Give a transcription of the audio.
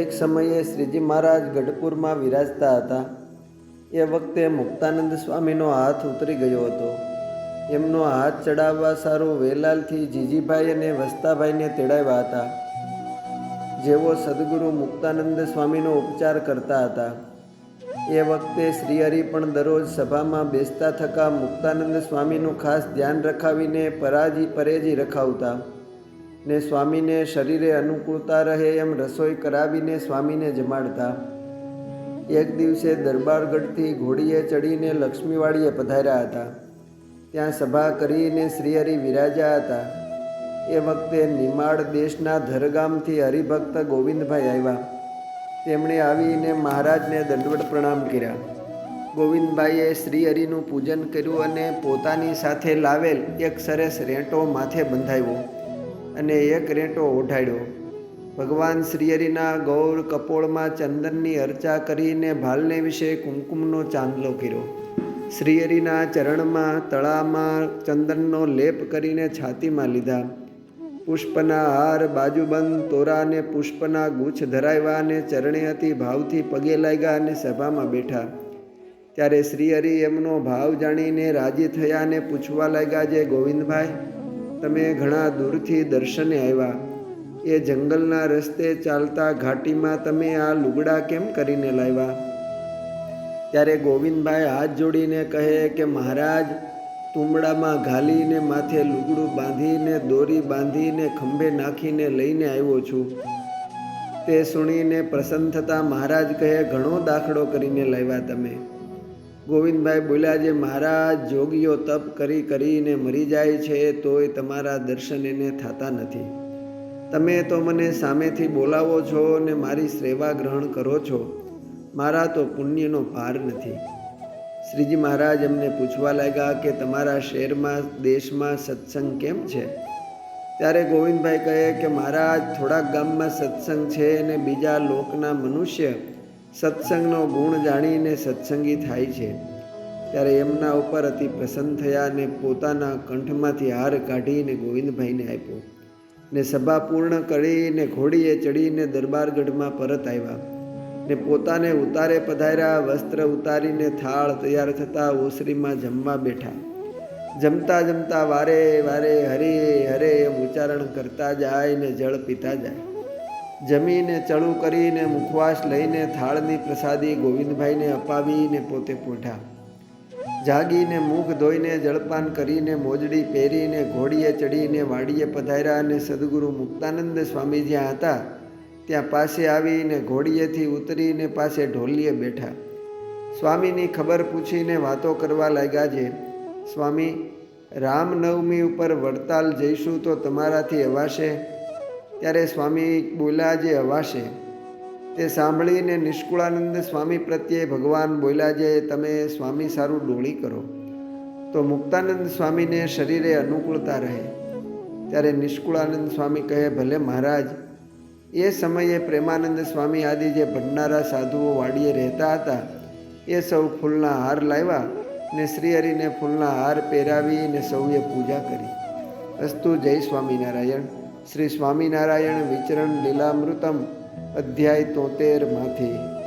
સમયે શ્રીજી મહારાજ ગઢપુરમાં વિરાજતા હતા. એ વખતે મુક્તાનંદ સ્વામીનો હાથ ઉતરી ગયો હતો. એમનો હાથ ચડાવવા સારું વેલાલથી જીજીભાઈ અને વસ્તાભાઈને તેડાવ્યા હતા. જેઓ સદગુરુ મુક્તાનંદ સ્વામીનો ઉપચાર કરતા હતા. એ વખતે શ્રીહરિ પણ દરરોજ સભામાં બેસતા થકા મુક્તાનંદ સ્વામીનું ખાસ ધ્યાન રખાવીને પરાજી પરેજી રખાવતા. ને સ્વામીને શરીરે અનુકૂળતા રહે એમ રસોઈ કરાવીને સ્વામીને જમાડતા. એક દિવસે દરબારગઢથી ઘોડીએ ચડીને લક્ષ્મીવાડીએ પધાર્યા હતા. ત્યાં સભા કરીને શ્રીહરિ વિરાજ્યા હતા. એ વખતે નિમાડ દેશના ધરગામથી હરિભક્ત ગોવિંદભાઈ આવ્યા. તેમણે આવીને મહારાજને દંડવત પ્રણામ કર્યા. ગોવિંદભાઈએ શ્રીહરિનું પૂજન કર્યું અને પોતાની સાથે લાવેલ એક સરસ રેંટો માથે બંધાવ્યો. અને એક રેંટો ઓઢાડ્યો ભગવાન શ્રીહરિના ગૌર કપોળમાં ચંદનની અર્ચા કરીને ભાલને વિશે કુમકુમનો ચાંદલો કર્યો. શ્રીહરિના ચરણમાં, તળામાં ચંદનનો લેપ કરીને છાતીમાં લીધા. પુષ્પના હાર બાજુબંધ તોરાને પુષ્પના ગુચ્છ ધરાવ્યા અને ચરણે અતિ ભાવથી પગે લાગ્યા અને સભામાં બેઠા. ત્યારે શ્રીહરિ એમનો ભાવ જાણીને રાજી થયા અને પૂછવા લાગ્યા, જે ગોવિંદભાઈ તમે ઘણા દૂરથી દર્શને આવ્યા. એ જંગલના રસ્તે ચાલતા ઘાટીમાં તમે આ લુગડા કેમ કરીને લાવ્યા? ત્યારે ગોવિંદભાઈ હાથ જોડીને કહે કે, મહારાજ તુંબડામાં ઘાલીને માથે લુગડું બાંધીને, દોરી બાંધીને, ખંભે નાખીને લઈને આવ્યો છું. તે સુણીને પ્રસન્ન થતાં મહારાજ કહે, ઘણો દાખલો કરીને લાવ્યા તમે. ગોવિંદભાઈ બોલ્યા જે મારા જોગીઓ તપ કરી કરીને મરી જાય છે, તોય તમારા દર્શન એને થતા નથી. તમે તો મને સામેથી બોલાવો છો ને મારી સેવા ગ્રહણ કરો છો. મારા તો પુણ્યનો ભાર નથી. શ્રીજી મહારાજ એમને પૂછવા લાગ્યા કે, તમારા શહેરમાં, દેશમાં સત્સંગ કેમ છે? ત્યારે ગોવિંદભાઈ કહે કે, મહારાજ, થોડાક ગામમાં સત્સંગ છે અને બીજા લોકના મનુષ્ય સત્સંગનો ગુણ જાણીને સત્સંગી થાય છે. ત્યારે એમના ઉપર અતિ પ્રસન્ન થયા અને પોતાના કંઠમાંથી હાર કાઢીને ગોવિંદભાઈને આપ્યો ને સભા પૂર્ણ કરીને ઘોડીએ ચડીને દરબારગઢમાં પરત આવ્યા ને પોતાને ઉતારે પધાર્યા, વસ્ત્ર ઉતારીને થાળ તૈયાર થતાં ઓસરીમાં જમવા બેઠા. જમતા જમતા વારે વારે હરે હરે એમ ઉચ્ચારણ કરતા જાય ને જળ પીતા જાય. જમીને ચડું કરીને મુખવાસ લઈને થાળની પ્રસાદી ગોવિંદભાઈને અપાવીને પોતે પોઢા જાગીને મુખ ધોઈને જળપાન કરીને મોજડી પહેરીને ઘોડીએ ચડીને વાડીએ પધાર્યા અને સદગુરુ મુક્તાનંદ સ્વામી જ્યાં હતા, ત્યાં પાસે આવીને ઘોડીએથી ઉતરીને પાસે ઢોલીએ બેઠા. સ્વામીની ખબર પૂછીને વાતો કરવા લાગ્યા છે સ્વામી, રામનવમી ઉપર વડતાલ જઈશું તો તમારાથી અવાશે? ત્યારે સ્વામી બોલ્યા જે હવાશે તે સાંભળીને નિષ્કુળાનંદ સ્વામી પ્રત્યે ભગવાન બોલ્યા, જે તમે સ્વામી સારું ડોળી કરો. તો મુક્તાનંદ સ્વામીને શરીરે અનુકૂળતા રહે. ત્યારે નિષ્કુળાનંદ સ્વામી કહે, ભલે મહારાજ, એ સમયે પ્રેમાનંદ સ્વામી આદિ જે ભણનારા સાધુઓ વાડીએ રહેતા હતા, એ સૌ ફૂલના હાર લાવ્યા ને શ્રીહરિને ફૂલના હાર પહેરાવીને સૌએ પૂજા કરી. અસ્તુ જય સ્વામિનારાયણ. શ્રી સ્વામિનારાયણ વિચરણ લીલામૃતમ અધ્યાય તોતેરમાંથી.